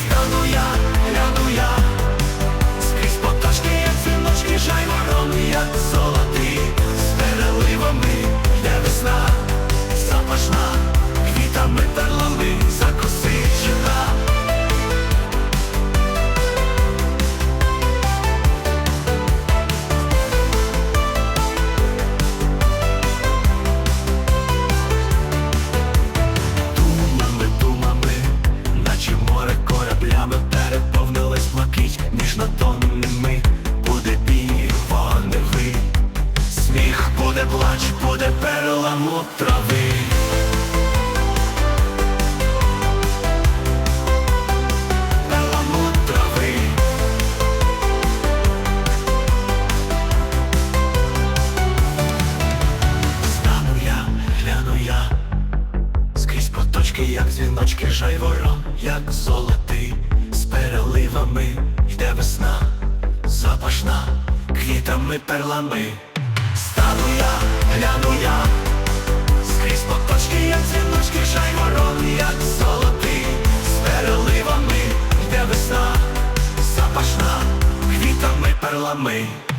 стану я. стало трави. Як дзвіночки жайворо, як золотий, з переливами йде весна, запашна, квітами перлами. Eu I'm made.